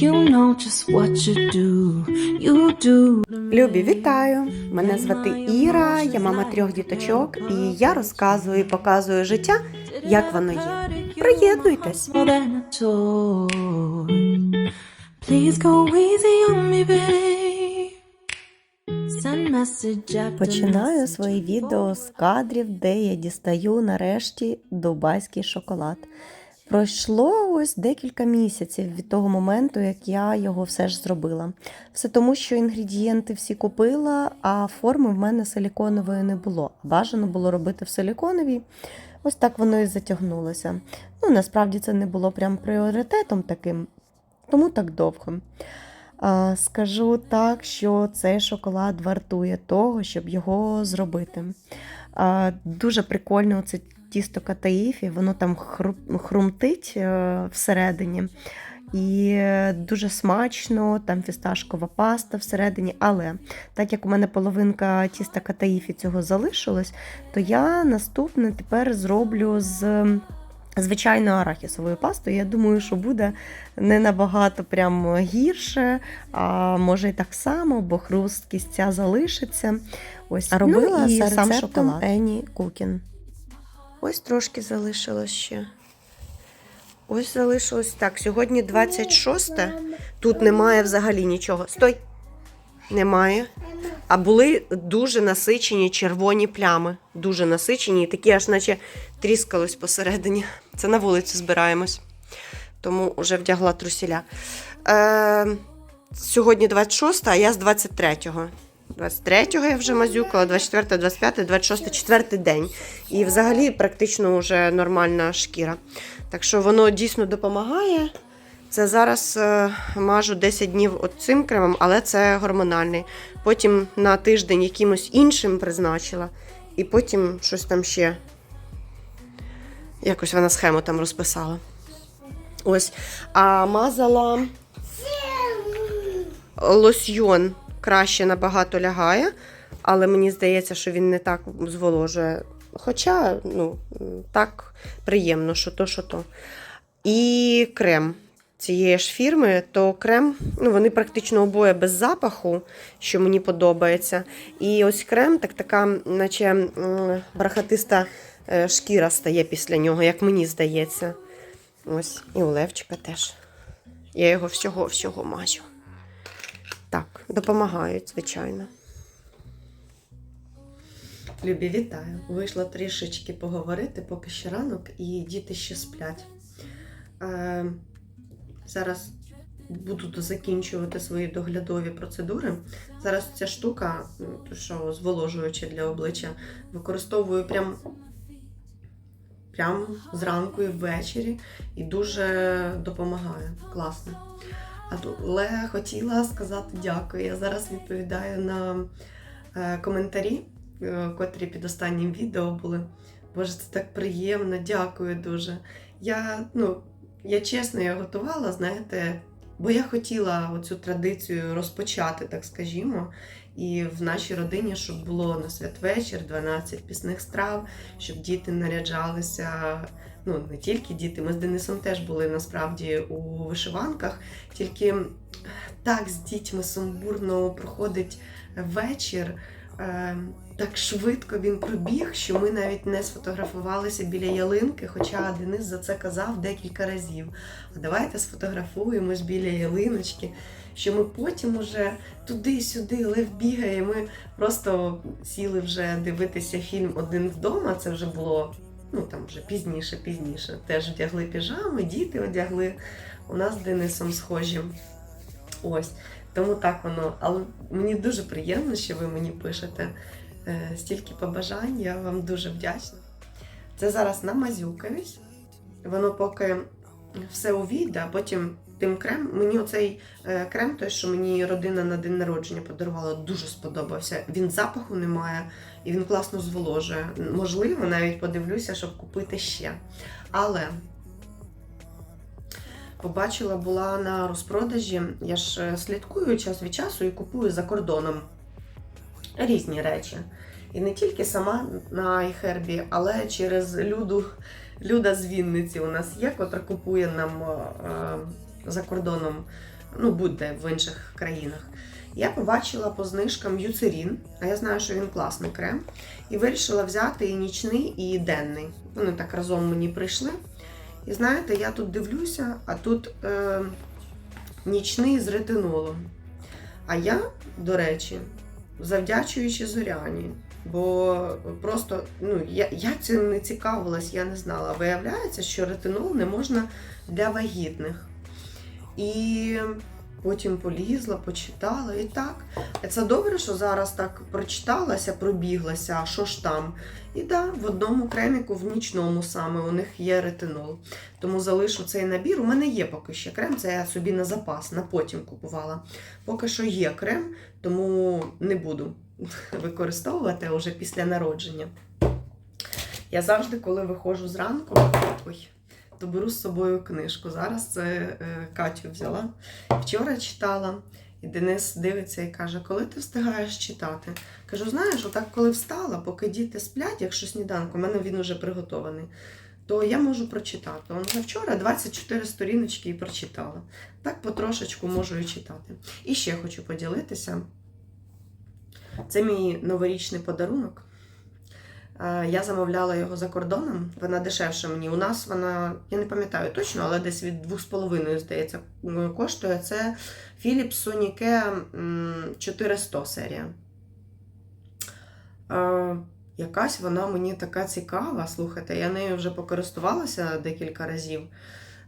You know just what you do, you do. Любі, вітаю! Мене звати Іра, я мама трьох діточок, і я розказую і показую життя, як воно є. Приєднуйтесь! Please go easy on me, babe. Починаю свої відео з кадрів, де я дістаю нарешті дубайський шоколад. Пройшло ось декілька місяців від того моменту, як я його все ж зробила. Все тому, що інгредієнти всі купила, а форми в мене силіконової не було. Бажано було робити в силіконовій. Ось так воно і затягнулося. Ну, насправді це не було прям пріоритетом таким, тому так довго. А, Скажу так, що цей шоколад вартує того, щоб його зробити. А, Дуже прикольно це тісто катаїфі, воно там хру- хрумтить е, всередині. І дуже смачно, там фісташкова паста всередині. Але так як у мене половинка тіста катаїфі цього залишилось, то я наступне тепер зроблю з звичайною арахісовою пастою. Я думаю, що буде не набагато прям гірше, а може і так само, бо хрусткість ця залишиться. Ось А робила ну, і сам рецептом шоколад. Ені Кукін. Ось трошки залишилось ще. Ось залишилось так. Сьогодні 26. Тут немає взагалі нічого. Стой! Немає. А були дуже насичені червоні плями. Дуже насичені, і такі аж наче тріскалось посередині. Це на вулиці збираємось. Тому вже вдягла трусіля. Е, сьогодні 26, а я з 23-го. 23-го я вже мазюкала, 24, 25, 26, четвертий день. І взагалі практично вже нормальна шкіра. Так що воно дійсно допомагає. Це зараз е, мажу 10 днів цим кремом, але це гормональний. Потім на тиждень якимось іншим призначила, і потім щось там ще. Якось вона схему там розписала. Ось. А мазала лосьйон краще набагато лягає, але мені здається, що він не так зволожує. Хоча, ну, так приємно, що то, що то. І крем цієї ж фірми, то крем, ну, вони практично обоє без запаху, що мені подобається. І ось крем, так така, наче бархатиста е, шкіра стає після нього, як мені здається. Ось, і у Левчика теж. Я його всього-всього мажу. Так, допомагають, звичайно. Любі, вітаю. Вийшла трішечки поговорити, поки ще ранок, і діти ще сплять. Е, зараз буду закінчувати свої доглядові процедури. Зараз ця штука, то що зволожуюча для обличчя, використовую прям, прям зранку і ввечері, і дуже допомагає. Класно. Але хотіла сказати дякую. Я зараз відповідаю на е, коментарі, е, котрі під останнім відео були. Боже, це так приємно, дякую дуже. Я, ну, я чесно я готувала, знаєте, бо я хотіла оцю традицію розпочати, так скажімо. І в нашій родині, щоб було на святвечір 12 пісних страв, щоб діти наряджалися. Ну, не тільки діти, ми з Денисом теж були насправді у вишиванках, тільки так з дітьми сумбурно проходить вечір. Е, так швидко він пробіг, що ми навіть не сфотографувалися біля ялинки, хоча Денис за це казав декілька разів. А давайте сфотографуємось біля ялиночки, що ми потім уже туди-сюди, лев бігає. Ми просто сіли вже дивитися фільм один вдома. Це вже було ну там вже пізніше, пізніше. Теж вдягли піжами, діти одягли. У нас з Денисом схожі. Ось. Тому так воно. Але мені дуже приємно, що ви мені пишете е, стільки побажань. Я вам дуже вдячна. Це зараз намазюкаюсь. Воно поки все увійде, а потім тим крем. Мені оцей е, крем, той, що мені родина на день народження подарувала, дуже сподобався. Він запаху не має і він класно зволожує. Можливо, навіть подивлюся, щоб купити ще. Але побачила, була на розпродажі. Я ж е, слідкую час від часу і купую за кордоном різні речі. І не тільки сама на iHerb, але через люду, люда з Вінниці у нас є, котра купує нам е, за кордоном ну будь-де в інших країнах. Я побачила по знижкам Юцерін, а я знаю, що він класний крем. І вирішила взяти і нічний, і денний. Вони так разом мені прийшли. І знаєте, я тут дивлюся, а тут е, нічний з ретинолом. А я, до речі, завдячуючи зоряні, бо просто ну, я, я цим не цікавилась, я не знала. Виявляється, що ретинол не можна для вагітних. І потім полізла, почитала і так. Це добре, що зараз так прочиталася, пробіглася, а що ж там. І так, да, в одному креміку, в нічному саме, у них є ретинол. Тому залишу цей набір. У мене є поки ще крем, це я собі на запас, на потім купувала. Поки що є крем, тому не буду використовувати а вже після народження. Я завжди, коли виходжу зранку, ой, то беру з собою книжку. Зараз це е, Катю взяла. Вчора читала, і Денис дивиться і каже: коли ти встигаєш читати? Кажу, знаєш, отак, коли встала, поки діти сплять, якщо сніданку, у мене він уже приготований, то я можу прочитати. Он вчора 24 сторіночки і прочитала. Так потрошечку можу і читати. І ще хочу поділитися. Це мій новорічний подарунок. Е, Я замовляла його за кордоном, вона дешевша мені. У нас вона, я не пам'ятаю точно, але десь від 2,5, здається, коштує. Це Philips Sonicare 400 серія. Е, Якась вона мені така цікава. Слухайте, я нею вже покористувалася декілька разів.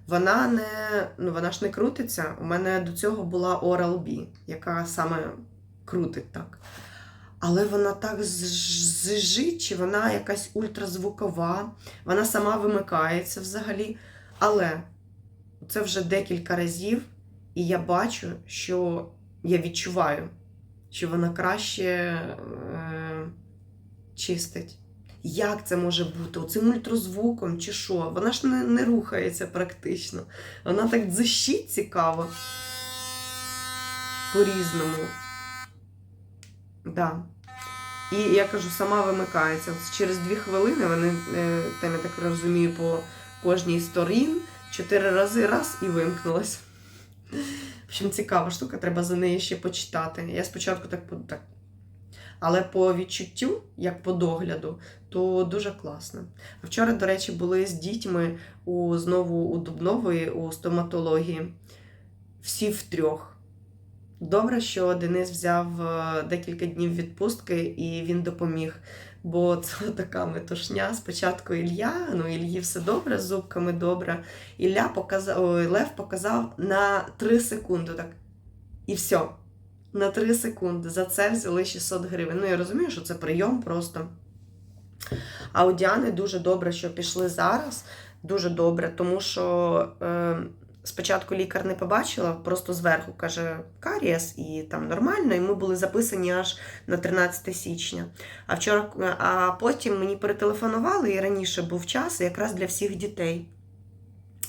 Вона не, ну вона ж не крутиться. У мене до цього була Oral-B, яка саме крутить так. Але вона так зжить, чи вона якась ультразвукова, вона сама вимикається взагалі. Але це вже декілька разів, і я бачу, що я відчуваю, що вона краще е, чистить. Як це може бути? Оцим ультразвуком чи що? Вона ж не, не рухається практично. Вона так дзищить цікаво. По-різному. Да. І я кажу, сама вимикається. Через дві хвилини вони, е, там, я так розумію, по кожній сторін чотири рази раз і вимкнулась. В общем, цікава штука, треба за неї ще почитати. Я спочатку так, так. Але по відчуттю, як по догляду, то дуже класно. А вчора, до речі, були з дітьми у, знову у Дубнової у стоматології. Всі втрьох. Добре, що Денис взяв е, декілька днів відпустки і він допоміг. Бо це така метушня. Спочатку Ілля, ну Ільї все добре, з зубками добре. Ілля показав, ой, Лев показав на 3 секунди. Так. І все. На 3 секунди. За це взяли 600 гривень. Ну, я розумію, що це прийом просто. А у Діани дуже добре, що пішли зараз. Дуже добре, тому що. Е, Спочатку лікар не побачила, просто зверху каже карієс, і там нормально, і ми були записані аж на 13 січня. А вчора, а потім мені перетелефонували, і раніше був час якраз для всіх дітей.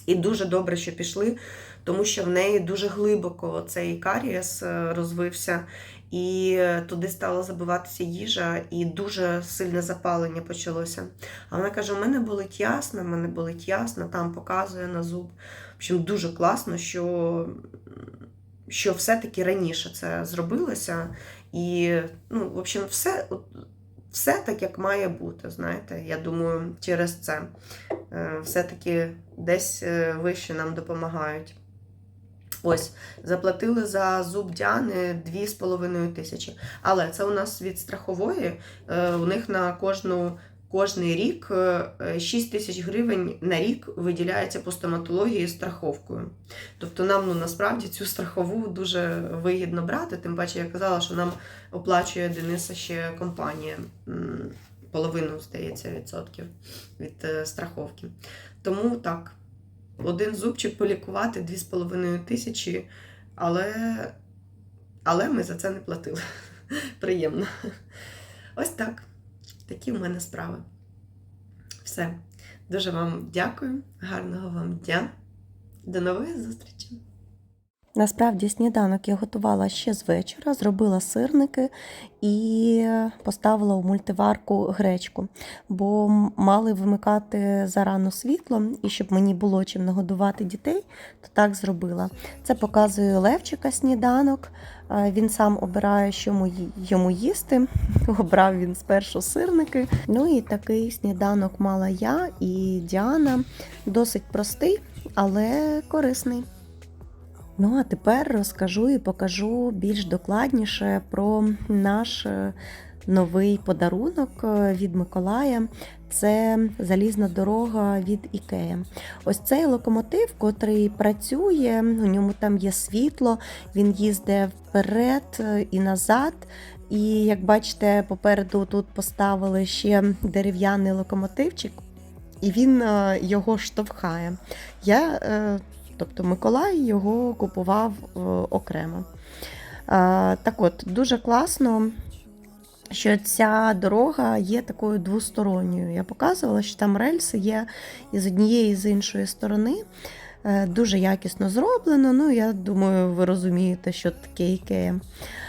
І дуже добре, що пішли, тому що в неї дуже глибоко цей карієс е, розвився, і туди стала забиватися їжа, і дуже сильне запалення почалося. А вона каже: у мене болить ясно, мене болить ясно, там показує на зуб. Общем, дуже класно, що, що все-таки раніше це зробилося. І, ну, в общем, все, все так, як має бути. Знаєте, я думаю, через це е, все-таки десь е, вище нам допомагають. Ось, заплатили за зуб Діани 2,5 тисячі. Але це у нас від страхової. Е, У них на кожну кожний рік е, 6 тисяч гривень на рік виділяється по стоматології страховкою. Тобто нам ну, насправді цю страхову дуже вигідно брати. Тим паче я казала, що нам оплачує Дениса ще компанія. Половину, здається, відсотків від е, страховки. Тому так, один зубчик полікувати 2,5 тисячі, але, але ми за це не платили. Приємно. Ось так. Такі в мене справи. Все. Дуже вам дякую. Гарного вам дня. До нових зустрічей. Насправді сніданок я готувала ще з вечора, зробила сирники і поставила у мультиварку гречку, бо мали вимикати зарано світло, і щоб мені було чим нагодувати дітей, то так зробила. Це показує Левчика сніданок. Е, Він сам обирає, що йому їсти. Обрав він спершу сирники. Ну і такий сніданок мала я і Діана. Досить простий, але корисний. Ну, а тепер розкажу і покажу більш докладніше про наш е, новий подарунок е, від Миколая. Це залізна дорога від Ікея. Ось цей локомотив, котрий працює, у ньому там є світло, він їздить вперед е, і назад. І як бачите, попереду тут поставили ще дерев'яний локомотивчик, і він його штовхає. Я Тобто Миколай його купував е, окремо. Так от, дуже класно, що ця дорога є такою двосторонньою. Я показувала, що там рельси є і з однієї, і з іншої сторони. Е, Дуже якісно зроблено. Ну, я думаю, ви розумієте, що таке ікея.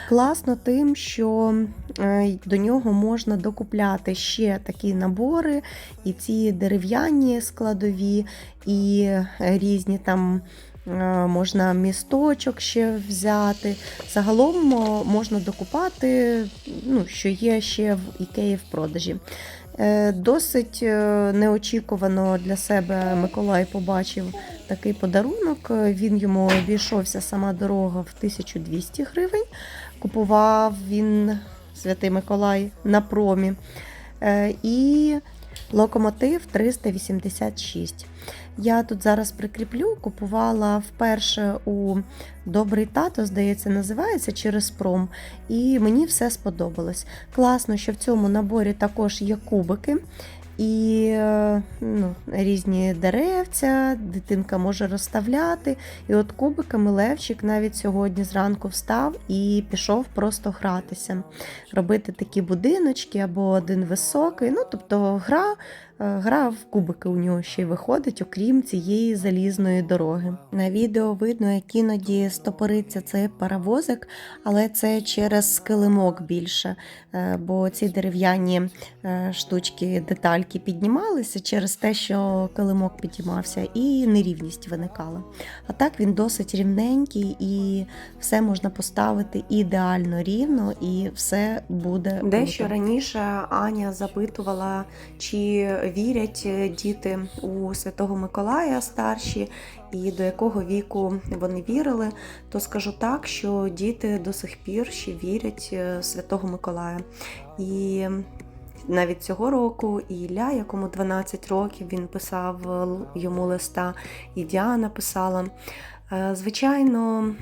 Класно тим, що е, до нього можна докупляти ще такі набори, і ці дерев'яні складові, і різні там е, можна місточок ще взяти. Загалом можна докупати, ну, що є ще в ікеї в продажі. Е, Досить е, неочікувано для себе Миколай побачив такий подарунок. Він йому обійшовся сама дорога в 1200 гривень. Купував він Святий Миколай на промі. Е, І локомотив 386. Я тут зараз прикріплю, купувала вперше у Добрий тато, здається, називається через пром. І мені все сподобалось. Класно, що в цьому наборі також є кубики. І е, ну, різні деревця, дитинка може розставляти. І от кубиками Левчик навіть сьогодні зранку встав і пішов просто гратися, робити такі будиночки або один високий. Ну, тобто гра, гра в кубики у нього ще й виходить, окрім цієї залізної дороги. На відео видно, як іноді стопориться цей паровозик, але це через килимок більше, е, бо ці дерев'яні е, штучки, детальки піднімалися через те, що килимок підіймався, і нерівність виникала. А так він досить рівненький і все можна поставити ідеально рівно, і все буде дещо раніше. Аня запитувала, чи вірять діти у Святого Миколая старші, і до якого віку вони вірили. То скажу так, що діти до сих пір ще вірять е, в Святого Миколая. І навіть цього року і Ілля, якому 12 років, він писав йому листа, і Діана писала. Е, Звичайно,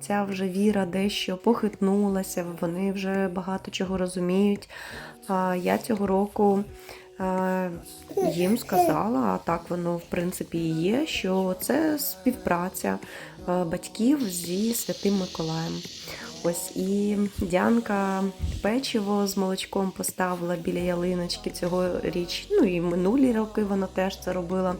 ця вже віра дещо похитнулася, вони вже багато чого розуміють. Я цього року е, їм сказала, а так воно в принципі і є, що це співпраця е, батьків зі Святим Миколаєм. Ось і Діанка печиво з молочком поставила біля ялиночки цього річ. Ну і минулі роки вона теж це робила.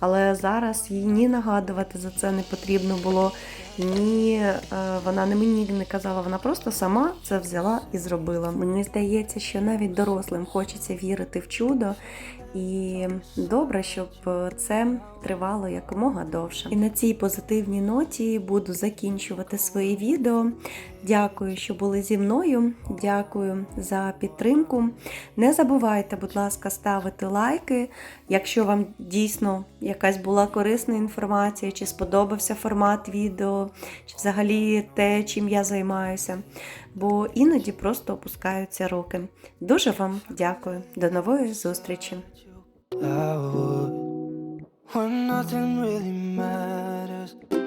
Але зараз їй ні нагадувати за це не потрібно було, ні е, вона не мені не казала, вона просто сама це взяла і зробила. Мені здається, що навіть дорослим хочеться вірити в чудо, і добре, щоб це тривало якомога довше. І на цій позитивній ноті буду закінчувати своє відео. Дякую, що були зі мною. Дякую за підтримку. Не забувайте, будь ласка, ставити лайки, якщо вам дійсно якась була корисна інформація, чи сподобався формат відео, чи взагалі те, чим я займаюся. Бо іноді просто опускаються руки. Дуже вам дякую. До нової зустрічі! When nothing really matters.